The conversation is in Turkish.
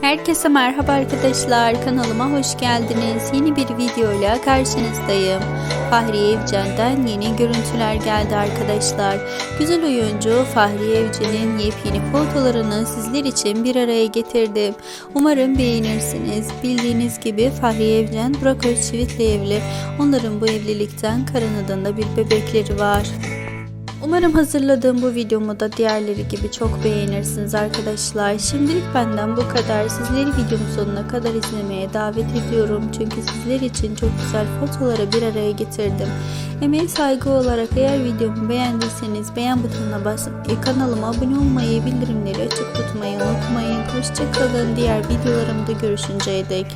Herkese merhaba arkadaşlar kanalıma hoş geldiniz. Yeni bir videoyla karşınızdayım. Fahriye Evcen'den yeni görüntüler geldi arkadaşlar. Güzel oyuncu Fahriye Evcen'in yepyeni fotolarını sizler için bir araya getirdim. Umarım beğenirsiniz. Bildiğiniz gibi Fahriye Evcen Burak Özçivit'le evli. Onların bu evlilikten Karanada'da bir bebekleri var. Umarım hazırladığım bu videomu da diğerleri gibi çok beğenirsiniz arkadaşlar. Şimdilik benden bu kadar. Sizleri videomun sonuna kadar izlemeye davet ediyorum. Çünkü sizler için çok güzel fotoları bir araya getirdim. Emeğe saygı olarak eğer videomu beğendiyseniz beğen butonuna basıp e, kanalıma abone olmayı, bildirimleri açık tutmayı unutmayın. Hoşçakalın. Diğer videolarımda görüşünceye dek.